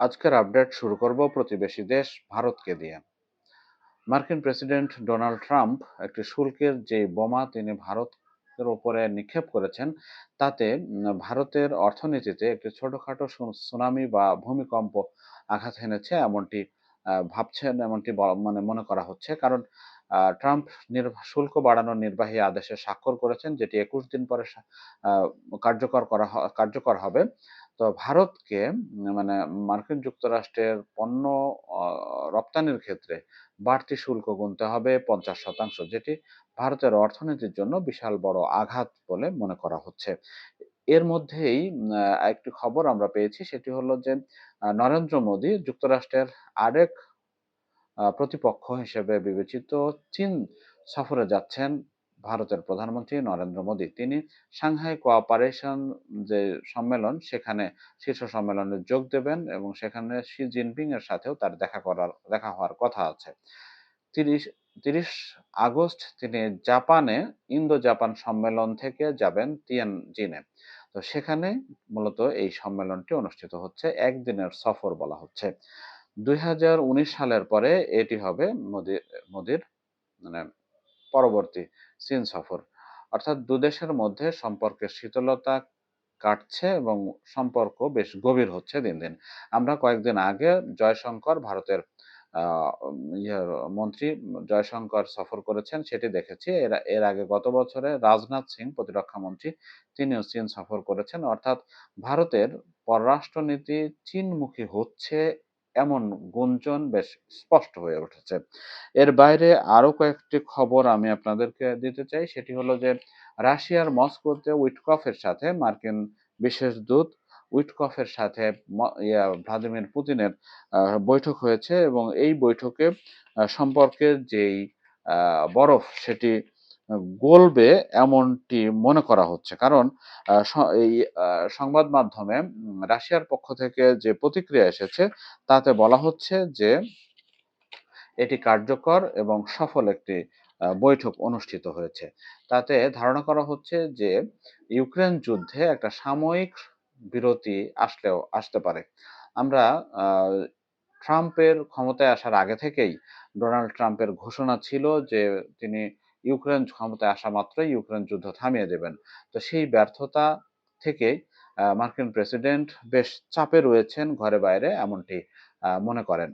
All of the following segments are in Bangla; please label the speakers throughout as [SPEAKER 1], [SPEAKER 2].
[SPEAKER 1] আজকের আপডেট শুরু করব প্রতিবেশী দেশ ভারতকে দিয়ে। মার্কিন প্রেসিডেন্ট ডোনাল্ড ট্রাম্প একটি শুল্কের যে বোমা তিনি ভারতের ওপরে নিক্ষেপ করেছেন, তাতে ভারতের অর্থনীতিতে একটি ছোটখাটো সুনামি বা ভূমিকম্প আঘাত এনেছে এমনটি ভাবছেন, এমনটি মানে মনে করা হচ্ছে। কারণ ট্রাম্প শুল্ক বাড়ানোর নির্বাহী আদেশে স্বাক্ষর করেছেন, যেটি একুশ দিন পরে কার্যকর করা কার্যকর হবে। তো ভারতকে মানে মার্কিন যুক্তরাষ্ট্রের পণ্য রপ্তানির ক্ষেত্রে বাড়তি শুল্ক গুনতে হবে পঞ্চাশ শতাংশ, যেটি ভারতের অর্থনীতির জন্য বিশাল বড় আঘাত বলে মনে করা হচ্ছে। এর মধ্যেই একটি খবর আমরা পেয়েছি, সেটি হলো যে নরেন্দ্র মোদী যুক্তরাষ্ট্রের আরেক প্রতিপক্ষ হিসেবে বিবেচিত চীন সফরে যাচ্ছেন ভারতের প্রধানমন্ত্রী নরেন্দ্র মোদী। তিনি সাংহাই কোঅপারেশন যে সম্মেলন, সেখানে শীর্ষ সম্মেলনে যোগ দেবেন এবং সেখানে শি জিনপিং এর সাথেও তার দেখা করার, দেখা হওয়ার কথা আছে। তিরিশ তিরিশ আগস্ট তিনি জাপানে ইন্দো জাপান সম্মেলন থেকে যাবেন তিয়ান জিনে তো সেখানে মূলত এই সম্মেলনটি অনুষ্ঠিত হচ্ছে, একদিনের সফর বলা হচ্ছে। দুই হাজার উনিশ সালের পরে এটি হবে মোদির মোদির মানে পরবর্তী চীন সফর। অর্থাৎ দুদেশের মধ্যে সম্পর্কের শীতলতা কাটছে এবং সম্পর্ক বেশ গভীর হচ্ছে দিন দিন। আমরা কয়েকদিন আগে জয়শঙ্কর ভারতের ইয়ের মন্ত্রী জয়শঙ্কর সফর করেছেন, সেটি দেখেছি। এর এর আগে গত বছরে রাজনাথ সিং, প্রতিরক্ষা মন্ত্রী, তিনিও চীন সফর করেছেন। অর্থাৎ ভারতের পররাষ্ট্রনীতি চীনমুখী হচ্ছে এমন গুঞ্জন বেশ স্পষ্ট হয়ে উঠেছে। এর বাইরে আরও কয়েকটি খবর আমি আপনাদেরকে দিতে চাই। সেটি হলো যে, রাশিয়ার মস্কোতে উইটকফের সাথে মার্কিন বিশেষ দূত উইটকফের সাথে ভ্লাদিমির পুতিনের বৈঠক হয়েছে এবং এই বৈঠকে সম্পর্কের যেই বরফ সেটি গলবে এমনটি মনে করা হচ্ছে। কারণ এই সংবাদ মাধ্যমে রাশিয়ার পক্ষ থেকে যে প্রতিক্রিয়া এসেছে, তাতে বলা হচ্ছে যে, এটি কার্যকর এবং সফল একটি বৈঠক অনুষ্ঠিত হয়েছে। তাতে ধারণা করা হচ্ছে যে, ইউক্রেন যুদ্ধে একটা সাময়িক বিরতি আসলেও, আসতে পারে। আমরা ট্রাম্পের ক্ষমতায় আসার আগে থেকেই ডোনাল্ড ট্রাম্পের ঘোষণা ছিল যে, তিনি ইউক্রেন ক্ষমতায় আসা মাত্রই ইউক্রেন যুদ্ধ থামিয়ে দেবেন। তো সেই ব্যর্থতা থেকে মার্কিন প্রেসিডেন্ট বেশ চাপে রয়েছেন ঘরে বাইরে এমনটি মনে করেন।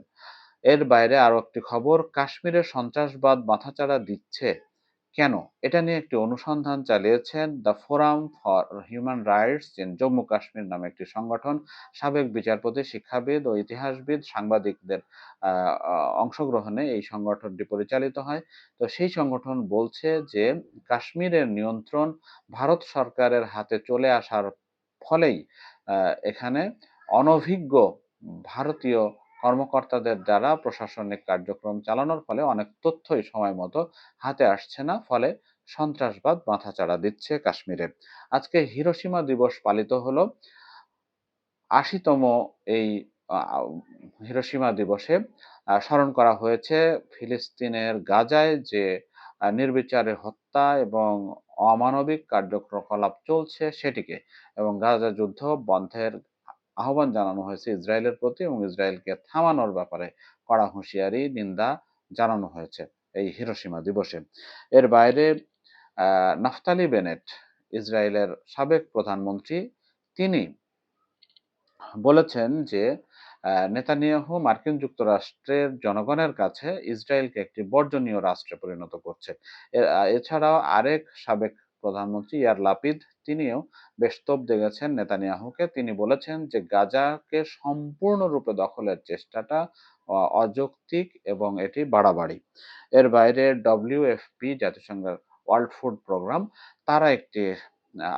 [SPEAKER 1] এর বাইরে আরও একটি খবর, কাশ্মীরে সন্ত্রাসবাদ মাথাচাড়া দিচ্ছে কেন? এটা নিয়ে একটি অনুসন্ধান চালিয়েছেন the forum for human rights in Jammu Kashmir নামে একটি সংগঠন। সাবেক বিচারপতি, শিক্ষাবিদ ও ইতিহাসবিদ সাংবাদিকদের অংশগ্রহণে এই সংগঠনটি পরিচালিত হয়। তো সেই সংগঠন বলছে যে, কাশ্মীরের নিয়ন্ত্রণ ভারত সরকারের হাতে চলে আসার ফলেই এখানে অনভিজ্ঞ ভারতীয় কর্মকর্তাদের দ্বারা প্রশাসনিক কার্যক্রম চালানোর ফলে অনেক তথ্যই সময় মতো হাতে আসছে না, ফলে সন্ত্রাসবাদ মাথাচাড়া দিচ্ছে কাশ্মীরে। আজকে হিরোসীমা দিবস পালিত হলো। আশিতম এই হিরোসীমা দিবসে স্মরণ করা হয়েছে ফিলিস্তিনের গাজায় যে নির্বিচারে হত্যা এবং অমানবিক কার্যকলাপ চলছে সেটিকে এবং গাজা যুদ্ধ বন্ধের আহ্বান জানানো হয়েছে ইসরায়েলের প্রতি এবং ইসরায়েলকে থামানোর ব্যাপারে কড়া হুঁশিয়ারি, নিন্দা জানানো হয়েছে এই হিরোসীমা দিবসে। এর বাইরে নাফতালি বেনেট, ইসরায়েলের সাবেক প্রধানমন্ত্রী, তিনি বলেছেন যে নেতানিয়াহু মার্কিন যুক্তরাষ্ট্রের জনগণের কাছে ইসরায়েলকে একটি বর্জনীয় রাষ্ট্রে পরিণত করছে। এছাড়াও আরেক সাবেক প্রধানমন্ত্রী ইয়ার লাপিদ, তিনিও বেশ তোপ দেখেছেন নেতানিয়াহুকে। তিনি বলেছেন যে, গাজাকে সম্পূর্ণরূপে দখলের চেষ্টাটা অযৌক্তিক এবং এটি বাড়াবাড়ি। এর বাইরে ডব্লিউএফপি জাতিসংঘের ওয়ার্ল্ড ফুড প্রোগ্রাম, তারা একটি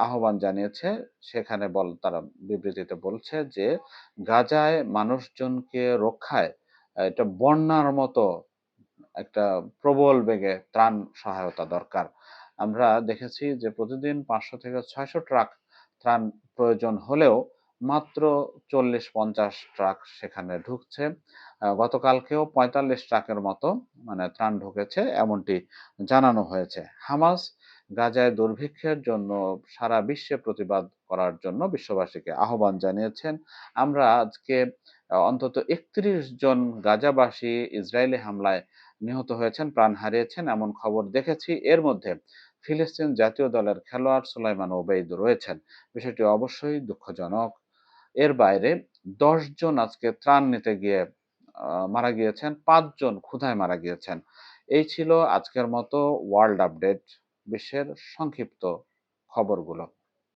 [SPEAKER 1] আহ্বান জানিয়েছে। সেখানে বল, তারা বিবৃতিতে বলছে যে, গাজায় মানুষজনকে রক্ষায় এটা বন্যার মতো একটা প্রবল বেগে ত্রাণ সহায়তা দরকার। আমরা দেখেছি যে প্রতিদিন পাঁচশো থেকে ছয়শো ট্রাক ত্রাণ প্রয়োজন হলেও মাত্র চল্লিশ পঞ্চাশ ট্রাক সেখানে ঢুকছে। গতকালকেও পঁয়তাল্লিশ ট্রাকের মতো মানে ত্রাণ ঢুকেছে এমনটি জানানো হয়েছে। হামাস গাজায় দুর্ভিক্ষের জন্য সারা বিশ্বে প্রতিবাদ করার জন্য বিশ্ববাসীকে আহ্বান জানিয়েছেন। আমরা আজকে অন্তত একত্রিশ জন গাজাবাসী ইসরায়েলি হামলায় নিহত হয়েছেন, প্রাণ হারিয়েছেন এমন খবর দেখেছি। এর মধ্যে ফিলিস্তিন জাতীয় দলের খেলোয়াড় সুলাইমান ওবেইদ রয়েছেন। বিষয়টি অবশ্যই দুঃখজনক। এর বাইরে জন আজকে ত্রাণ নিতে গিয়ে মারা গিয়েছেন পাঁচজন ক্ষুধায় মারা গিয়েছেন। এই ছিল আজকের মতো ওয়ার্ল্ড আপডেট, বিশ্বের সংক্ষিপ্ত খবরগুলো।